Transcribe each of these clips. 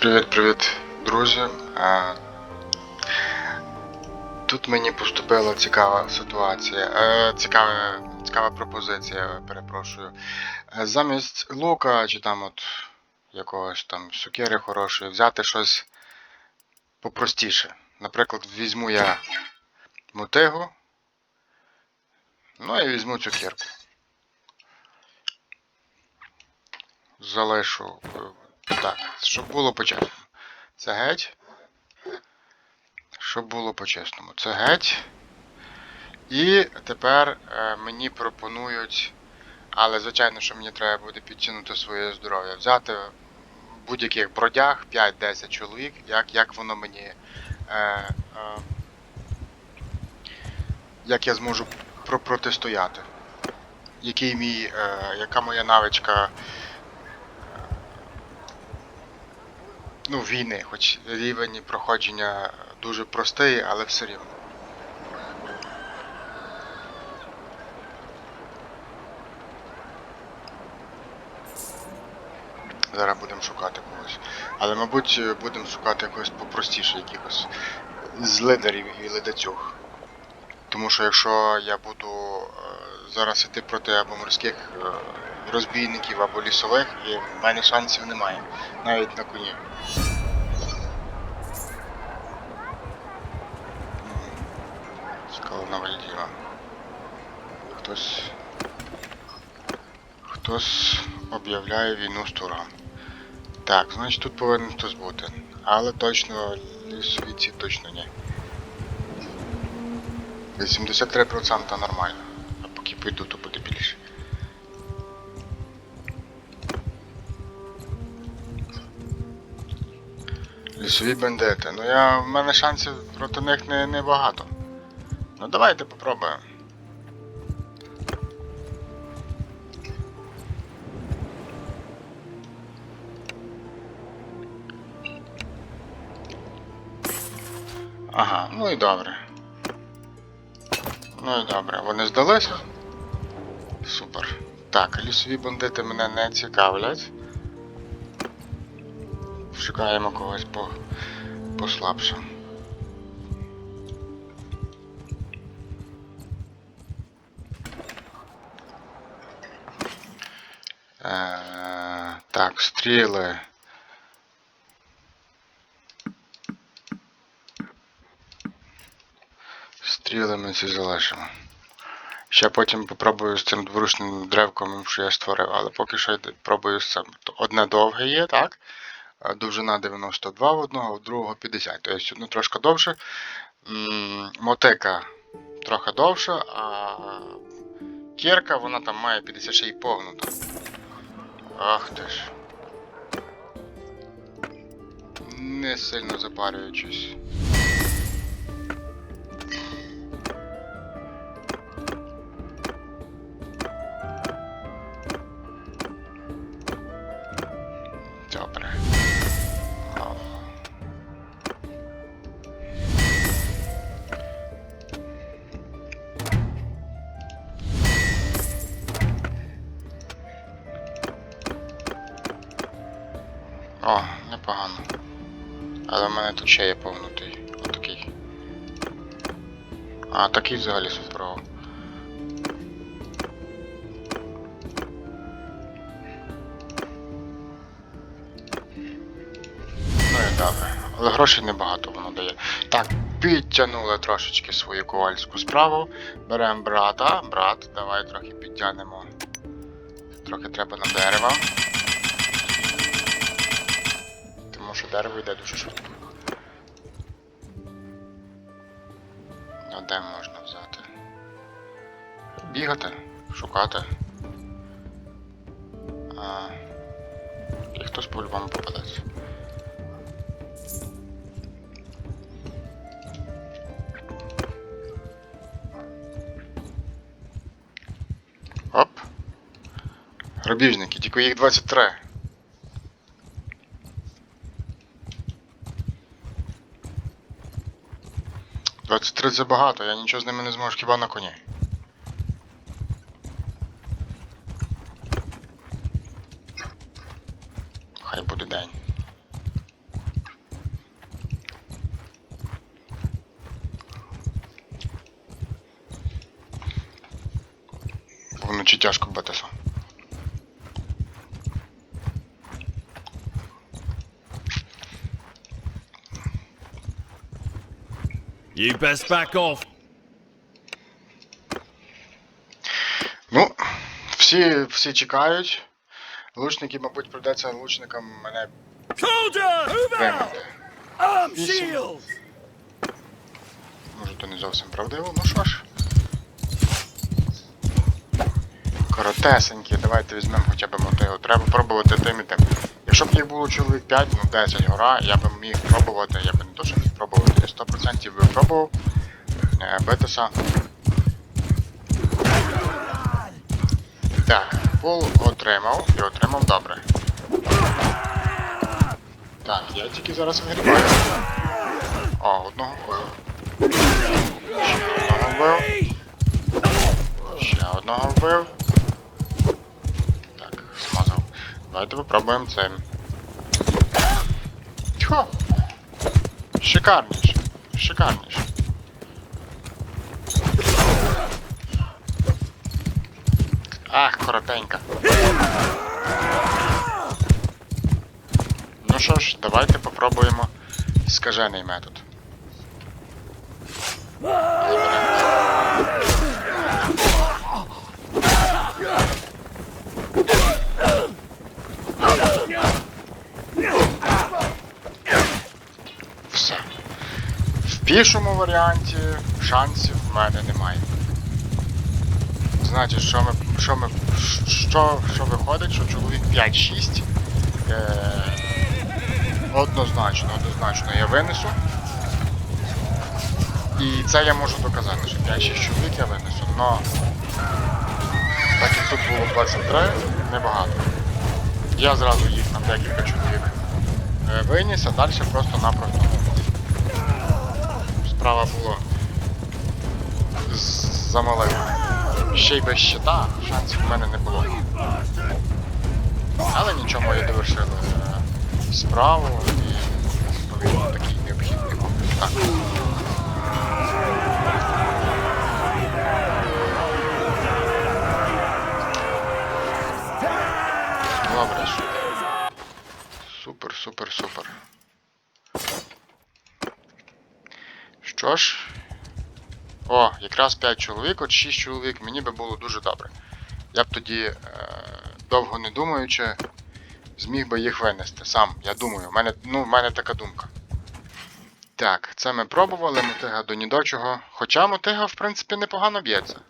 Привіт-привіт, друзі. Тут мені поступила цікава ситуація, е, цікава, цікава пропозиція, перепрошую. Е, Замість лука чи там от якогось там сукери хорошої, взяти щось попростіше. Наприклад, візьму я мотигу, ну і візьму цукерку. Залишу е, так, щоб було по-чесному. Це геть. Щоб було по-чесному. Це геть. І тепер е, мені пропонують, але звичайно, що мені треба буде підтягнути своє здоров'я. Взяти будь-яких бродяг 5-10 чоловік, як, як воно мені. Е, е, як я зможу протистояти. Який мій, е, яка моя навичка ну, війни, хоч рівень проходження дуже простий, але все рівно. Зараз будемо шукати когось. Але, мабуть, будемо шукати якогось попростіше, якихось з лидерів і ледацюг. Тому що якщо я буду е, зараз іти проти або морських е, розбійників, або лісових, і в мене шансів немає. Навіть на коні. Скалена Вальдіва. Хтось. Хтось об'являє війну з туром. Так, значить тут повинен хтось бути. Але точно лісовіці точно ні. 83% нормально. А поки піду, то буде більше. Лісові бандити. Ну я. в мене шансів проти них не, не багато. Ну давайте попробуємо. Ага, ну і добре. Ну і добре, вони здалися? Супер. Так, лісові бандити мене не цікавлять. Шукаємо когось по... послабше. Е, так, стріли. Стріли ми ці залишимо. Ще потім попробую з цим дворучним древком, що я створив, але поки що пробую з цим. Одне довге є, так? Довжина 92 в одного, в другого 50. Тобто одну трошки довше. Мотека трохи довша, а кірка вона там має 56 повну. Ах ти ж. Не сильно запарюючись. Мене тут ще є повнутий. Отакий. А, такий взагалі суперово. Ну і добре. Але грошей небагато воно дає. Так, підтягнули трошечки свою ковальську справу. Беремо брата. Брат, давай трохи підтягнемо. Трохи треба на дерево. Тому що дерево йде дуже швидко. Де можна взяти? Бігати, шукати. А, і хтось по-любому попадеться. Оп. Грабіжники, тільки їх 23. 23 забагато, я нічого з ними не зможу хіба на коні. Хай буде день. Бо вночі тяжко битися. You best back off. Ну, всі, всі чекають. Лучники, мабуть, придеться лучникам мене приймати. Може, то не зовсім правдиво, ну що ж. Коротесенькі, давайте візьмемо хоча б мотиго. Треба пробувати тим і тим. Якщо б їх було чоловік 5, ну 10 гора, я б міг пробувати, я б не що міг пробувати, я 100% би пробував е, битися. Так, пул отримав і отримав добре. Так, я тільки зараз вигрібаю. О, одного вбив. Ще одного вбив. Ще одного вбив. Давайте попробуємо цим. Тьхо! Шикарніше. Шикарніше. Ах, коротенька. Ну що ж, давайте попробуємо скажений метод. Все. В пішому варіанті шансів в мене немає. Значить, що ми. Що ми. Що, що виходить, що чоловік 5-6. Е, однозначно, однозначно я винесу. І це я можу доказати, що 5-6 чоловік я винесу. Но так як тут було 23, небагато. Я зразу їх на декілька чоловік е, виніс, а далі просто-напросто справа була з- Ще й без щита шансів в мене не було. Але нічого я довершили е, справу і відповідно такий необхідний. Так. Добре. Супер, супер, супер. Що ж. О, якраз 5 чоловік, от 6 чоловік, мені би було дуже добре. Я б тоді, е, довго не думаючи, зміг би їх винести сам. Я думаю, в мене, ну, в мене така думка. Так, це ми пробували, мотига до ні до чого. Хоча мотига, в принципі, непогано б'ється.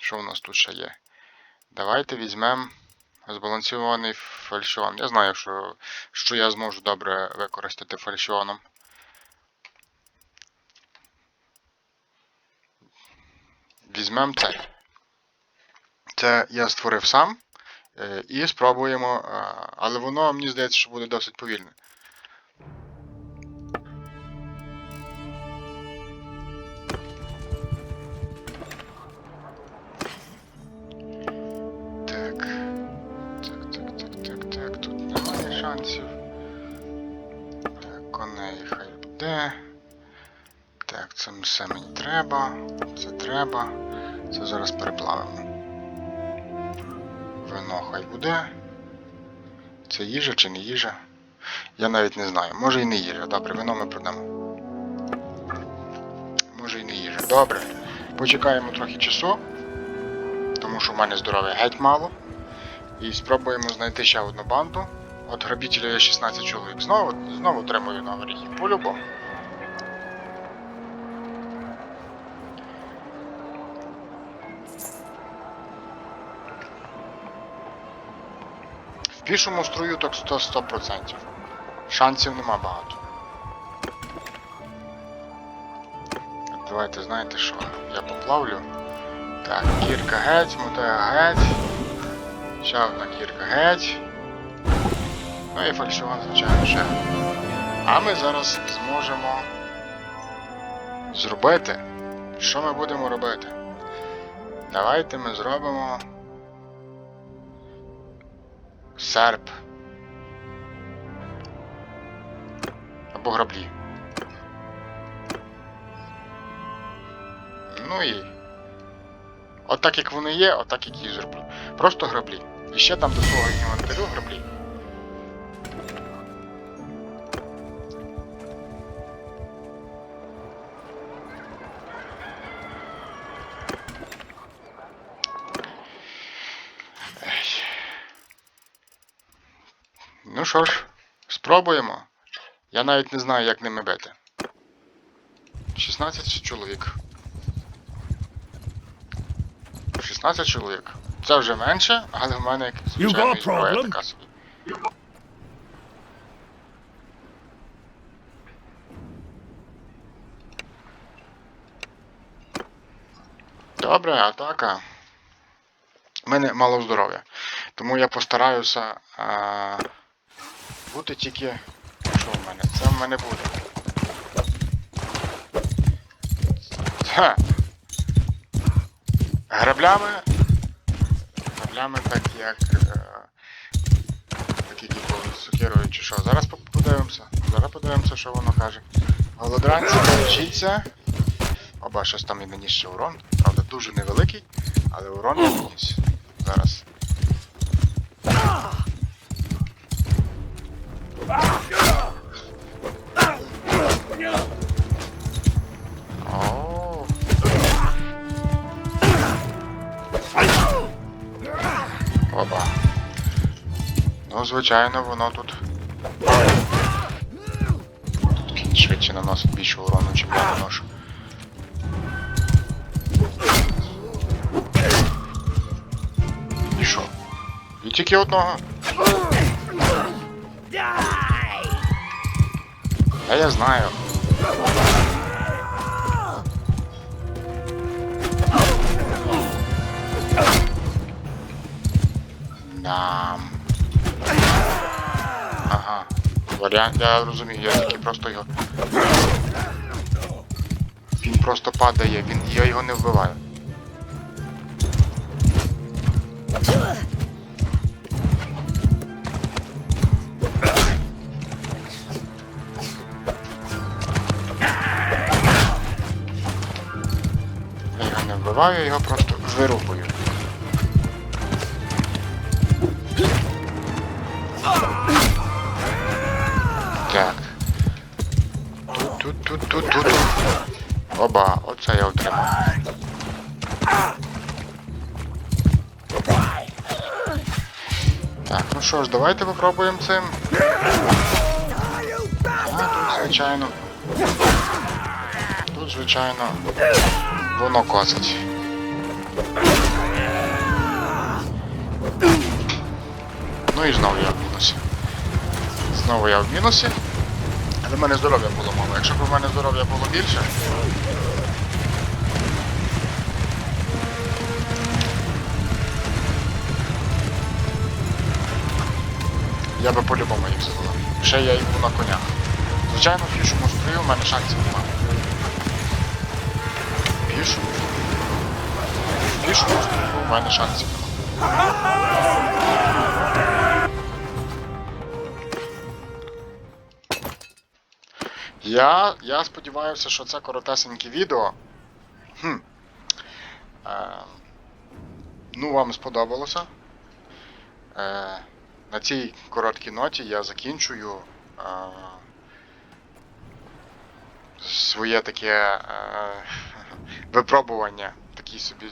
Що у нас тут ще є? Давайте візьмемо збалансований фальшіон. Я знаю, що, що я зможу добре використати фальшіоном. Візьмемо цей. Це я створив сам. е, І спробуємо. е, Але воно, мені здається, що буде досить повільне. Так. Так, так, так, так, так. Тут немає шансів. Коней хай буде. Так, це все мені треба. Це треба. Це зараз переплавимо. Вино хай буде. Це їжа чи не їжа? Я навіть не знаю. Може і не їжа. Добре, вино ми продамо. Може і не їжа. Добре. Почекаємо трохи часу. Тому що в мене здоров'я геть мало. І спробуємо знайти ще одну банду. От грабителів є 16 чоловік. Знову, знову отримую номер їх. По-любому. Пішому струю так 100 100%. Шансів нема багато. Давайте знаєте що? Я поплавлю. Так, кірка геть, мотега геть. Ще одна кірка геть. Ну і фальшиван, звичайно, ще. А ми зараз зможемо зробити. Що ми будемо робити? Давайте ми зробимо серп. Або граблі. Ну і Отак, як вони є, отак як їх зроблю. Просто граблі. І ще там до свого інвентарю граблі. Що ж, спробуємо. Я навіть не знаю, як ними бити. 16 чоловік. 16 чоловік. Це вже менше, але в мене як звичайно зброя така собі. Добре, атака. У мене мало здоров'я. Тому я постараюся а, бути тільки. Що в мене? Це в мене буде. Ха. Граблями. Граблями так як. Е, так як і чи що. Зараз подивимося. Зараз подивимося, що воно каже. Голодранці, бережіться. Оба щось там і наніс ще урон. Правда, дуже невеликий, але урон наніс. Зараз. Оба. Ну, звичайно, воно тут. Тут швидше наносить більше урону, чим я наношу. І що? І тільки одного. А я знаю. Нам. Ага. Варіант, я розумію, я тільки просто його. Він просто падає, він, я його не вбиваю. Його я його просто вирубую. Так. Тут, тут, тут, тут, тут. Оба, оце я отримав. Так, ну що ж, давайте попробуємо цим. А, тут, звичайно. Тут, звичайно, воно косить. Ну і знову я в мінусі. Знову я в мінусі. Але в мене здоров'я було мало. Якщо б у мене здоров'я було більше. Я би по-любому їх здолав. Ще я йду на конях. Звичайно, в пішому строю в мене шансів немає. Пішому. В пішому в мене шансів. Я, я сподіваюся, що це коротесеньке відео. Хм. Е, ну, вам сподобалося. Е, на цій короткій ноті я закінчую е, своє таке е, випробування, такий собі,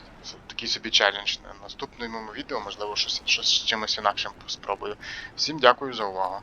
такий собі челендж. На наступному відео, можливо, щось, щось з чимось інакшим спробую. Всім дякую за увагу.